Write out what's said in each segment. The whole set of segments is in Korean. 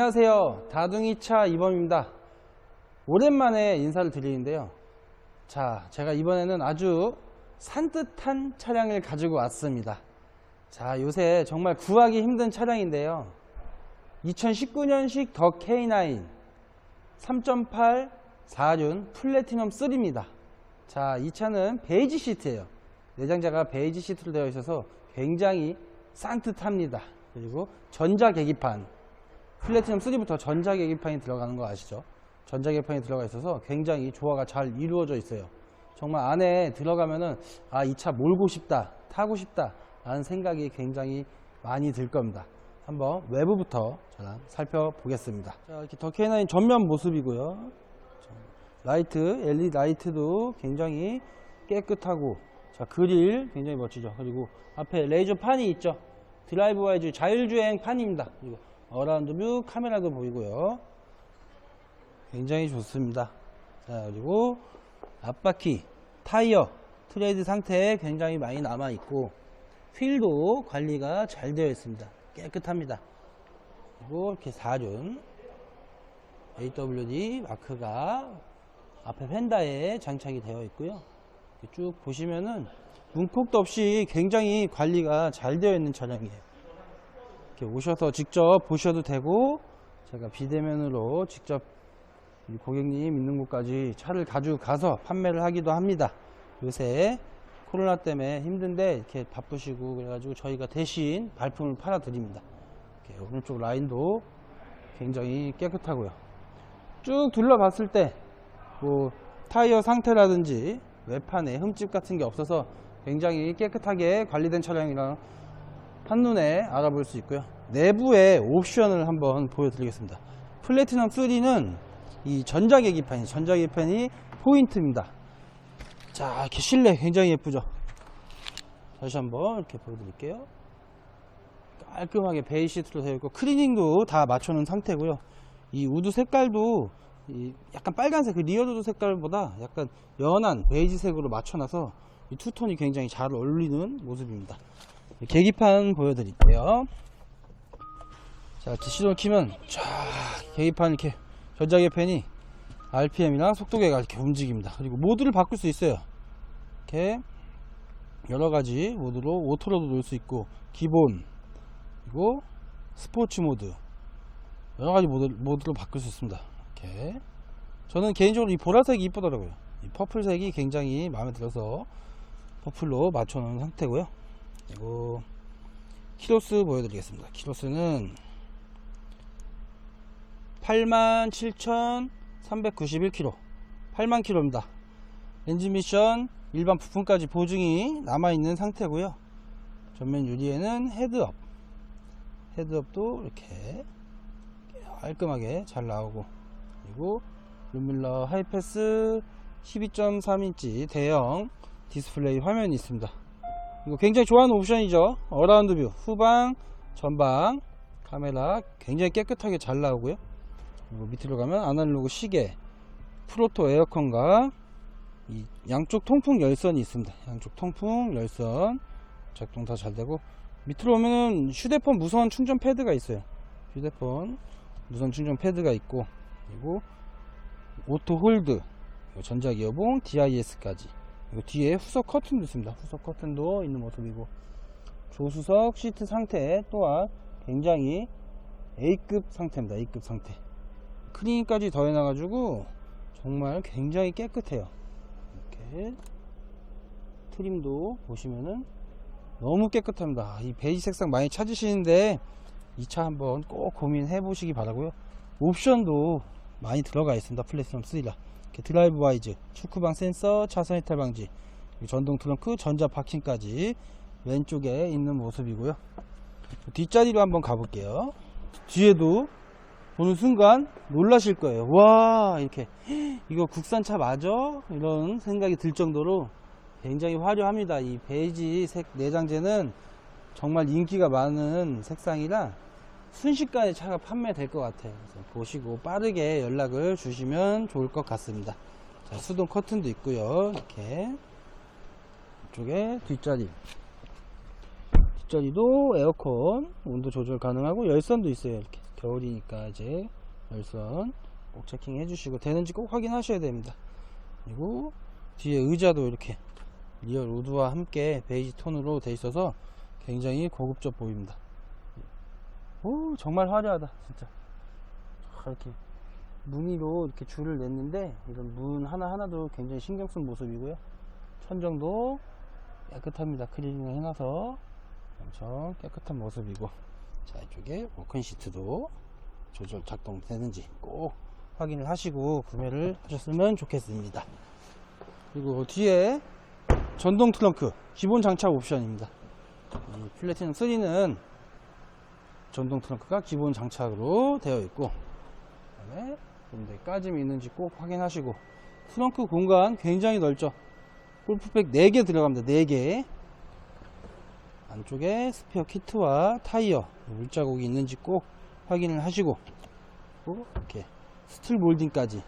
안녕하세요. 다둥이차 이범입니다. 오랜만에 인사를 드리는데요. 자, 제가 이번에는 아주 산뜻한 차량을 가지고 왔습니다. 자, 요새 정말 구하기 힘든 차량인데요. 2019년식 더 K9 3.8 4륜 플래티넘 3입니다. 자, 이 차는 베이지 시트예요. 내장자가 베이지 시트로 되어 있어서 굉장히 산뜻합니다. 그리고 전자 계기판 플래티넘 3부터 전자 계기판이 들어가는 거 아시죠? 전자 계기판이 들어가 있어서 굉장히 조화가 잘 이루어져 있어요. 정말 안에 들어가면은 아, 이 차 몰고 싶다, 타고 싶다 라는 생각이 굉장히 많이 들 겁니다. 한번 외부부터 저랑 살펴보겠습니다. 자, 이렇게 더 K9 전면 모습이고요. 라이트, LED 라이트도 굉장히 깨끗하고 자, 그릴 굉장히 멋지죠. 그리고 앞에 레이저 판이 있죠. 드라이브 와이즈 자율주행 판입니다. 그리고 어라운드 뷰 카메라도 보이고요. 굉장히 좋습니다. 자, 그리고 앞바퀴, 타이어, 트레이드 상태에 굉장히 많이 남아 있고 휠도 관리가 잘 되어 있습니다. 깨끗합니다. 그리고 이렇게 4륜 AWD 마크가 앞에 펜다에 장착이 되어 있고요. 쭉 보시면은 문폭도 없이 굉장히 관리가 잘 되어 있는 차량이에요. 이렇게 오셔서 직접 보셔도 되고 제가 비대면으로 직접 이 고객님 있는 곳까지 차를 가지고 가서 판매를 하기도 합니다. 요새 코로나 때문에 힘든데 이렇게 바쁘시고 그래가지고 저희가 대신 발품을 팔아 드립니다. 이렇게 오른쪽 라인도 굉장히 깨끗하고요. 쭉 둘러봤을 때 뭐 타이어 상태라든지 외판에 흠집 같은 게 없어서 굉장히 깨끗하게 관리된 차량이라 한눈에 알아볼 수 있고요. 내부의 옵션을 한번 보여드리겠습니다. 플래티넘 3는 이 전자계기판이 전자계기판이 포인트입니다. 자 이렇게 실내 굉장히 예쁘죠. 다시 한번 이렇게 보여드릴게요. 깔끔하게 베이 시트로 되어 있고 클리닝도 다 맞춰놓은 상태고요. 이 우드 색깔도 이 약간 빨간색 그 리어드 색깔보다 약간 연한 베이지색으로 맞춰놔서 이 투톤이 굉장히 잘 어울리는 모습입니다. 계기판 보여드릴게요. 자, 시동을 키면 쫙 계기판 이렇게 전자계판이 RPM이나 속도계가 이렇게 움직입니다. 그리고 모드를 바꿀 수 있어요. 이렇게 여러 가지 모드로 오토로도 놓을 수 있고 기본 그리고 스포츠 모드 여러 가지 모드, 모드로 바꿀 수 있습니다. 이렇게 저는 개인적으로 이 보라색이 이쁘더라고요. 이 퍼플색이 굉장히 마음에 들어서 퍼플로 맞춰놓은 상태고요. 그리고 키로수 보여드리겠습니다. 키로수는 87,391km 8만 킬로입니다. 엔진 미션 일반 부품까지 보증이 남아있는 상태고요. 전면 유리에는 헤드업 헤드업도 이렇게 깔끔하게 잘 나오고 그리고 루밀러 하이패스 12.3인치 대형 디스플레이 화면이 있습니다. 이거 굉장히 좋아하는 옵션이죠. 어라운드 뷰, 후방, 전방 카메라 굉장히 깨끗하게 잘 나오고요. 밑으로 가면 아날로그 시계, 프로토 에어컨과 이 양쪽 통풍 열선이 있습니다. 양쪽 통풍 열선 작동 다 잘 되고 밑으로 오면은 휴대폰 무선 충전 패드가 있어요. 휴대폰 무선 충전 패드가 있고 그리고 오토 홀드 전자기어봉 DIS까지 그리고 뒤에 후석 커튼도 있습니다. 후석 커튼도 있는 모습이고 조수석 시트 상태 또한 굉장히 A급 상태입니다. A급 상태. 크린까지 더해놔가지고 정말 굉장히 깨끗해요. 이렇게 트림도 보시면은 너무 깨끗합니다. 이 베이지 색상 많이 찾으시는데 이 차 한번 꼭 고민해 보시기 바라고요. 옵션도 많이 들어가 있습니다. 플래티넘 3라. 드라이브 와이즈, 축구방 센서, 차선 이탈 방지, 전동 트렁크, 전자 파킹까지 왼쪽에 있는 모습이고요. 뒷자리로 한번 가볼게요. 뒤에도 보는 순간 놀라실 거예요. 와 이렇게 이거 국산차 맞아? 이런 생각이 들 정도로 굉장히 화려합니다. 이 베이지 색 내장재는 정말 인기가 많은 색상이라 순식간에 차가 판매될 것 같아요. 보시고 빠르게 연락을 주시면 좋을 것 같습니다. 자, 수동 커튼도 있고요. 이렇게 이쪽에 뒷자리 뒷자리도 에어컨 온도 조절 가능하고 열선도 있어요. 이렇게 겨울이니까 이제 열선 꼭 체킹해 주시고 되는지 꼭 확인하셔야 됩니다. 그리고 뒤에 의자도 이렇게 리얼 우드와 함께 베이지 톤으로 돼 있어서 굉장히 고급져 보입니다. 오 정말 화려하다 진짜. 자, 이렇게 무늬로 이렇게 줄을 냈는데 이런 문 하나하나도 굉장히 신경 쓴 모습이고요. 천정도 깨끗합니다. 크리닝을 해놔서. 엄청 깨끗한 모습이고. 자 이쪽에 워큰 시트도 조절 작동되는지 꼭 확인을 하시고 구매를 하셨으면 좋겠습니다. 그리고 뒤에 전동 트렁크 기본 장착 옵션입니다. 이 플래티넘 3는 전동 트렁크가 기본 장착으로 되어 있고 좀더 까짐이 있는지 꼭 확인하시고 트렁크 공간 굉장히 넓죠? 골프백 4개 들어갑니다 4개. 안쪽에 스페어 키트와 타이어 물자국이 있는지 꼭 확인을 하시고 또 이렇게 스틸 몰딩까지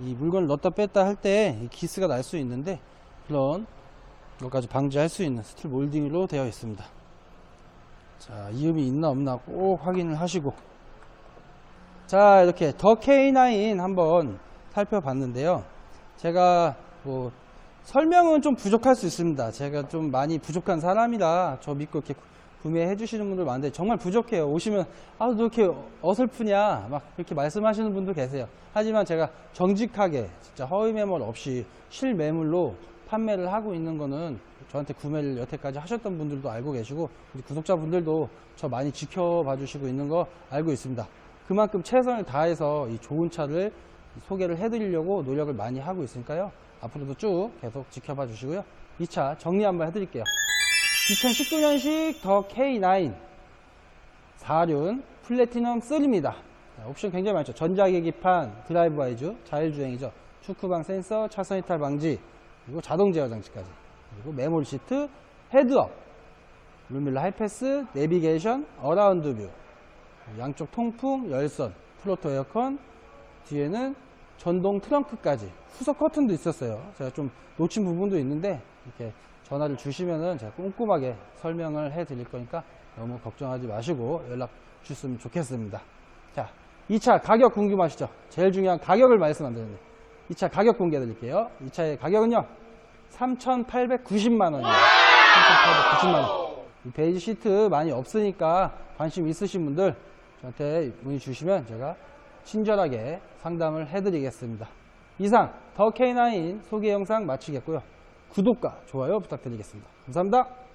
이 물건을 넣었다 뺐다 할 때 기스가 날 수 있는데 그런 것까지 방지할 수 있는 스틸 몰딩으로 되어 있습니다 자 이음이 있나 없나 꼭 확인을 하시고. 자 이렇게 더 K9 한번 살펴봤는데요. 제가 뭐 설명은 좀 부족할 수 있습니다. 제가 좀 많이 부족한 사람이라 저 믿고 이렇게 구매해 주시는 분들 많은데 정말 부족해요. 오시면 아 너 이렇게 어설프냐? 막 그렇게 말씀하시는 분도 계세요. 하지만 제가 정직하게 진짜 허위 매물 없이 실매물로 판매를 하고 있는 거는 저한테 구매를 여태까지 하셨던 분들도 알고 계시고 구독자분들도 저 많이 지켜봐 주시고 있는 거 알고 있습니다 그만큼 최선을 다해서 이 좋은 차를 소개를 해드리려고 노력을 많이 하고 있으니까요. 앞으로도 쭉 계속 지켜봐 주시고요. 이 차 정리 한번 해드릴게요. 2019년식 더 K9 4륜 플래티넘 3입니다. 옵션 굉장히 많죠. 전자계기판, 드라이브 와이즈, 자율주행이죠. 축구방 센서, 차선 이탈 방지, 그리고 자동 제어 장치까지. 그리고 메모리 시트, 헤드업, 룸밀러 하이패스, 내비게이션, 어라운드 뷰, 양쪽 통풍, 열선, 플로터 에어컨, 뒤에는 전동 트렁크까지 후석 커튼도 있었어요. 제가 좀 놓친 부분도 있는데 이렇게 전화를 주시면은 제가 꼼꼼하게 설명을 해 드릴 거니까 너무 걱정하지 마시고 연락 주셨으면 좋겠습니다. 자, 이차 가격 궁금하시죠? 제일 중요한 가격을 말씀 안 드렸네. 이차 가격 공개해 드릴게요. 이 차의 가격은요. 3,890만 원이에요. 3,890만 원. 이 베이지 시트 많이 없으니까 관심 있으신 분들 저한테 문의 주시면 제가 친절하게 상담을 해드리겠습니다. 이상 더 K9 소개 영상 마치겠고요. 구독과 좋아요 부탁드리겠습니다. 감사합니다.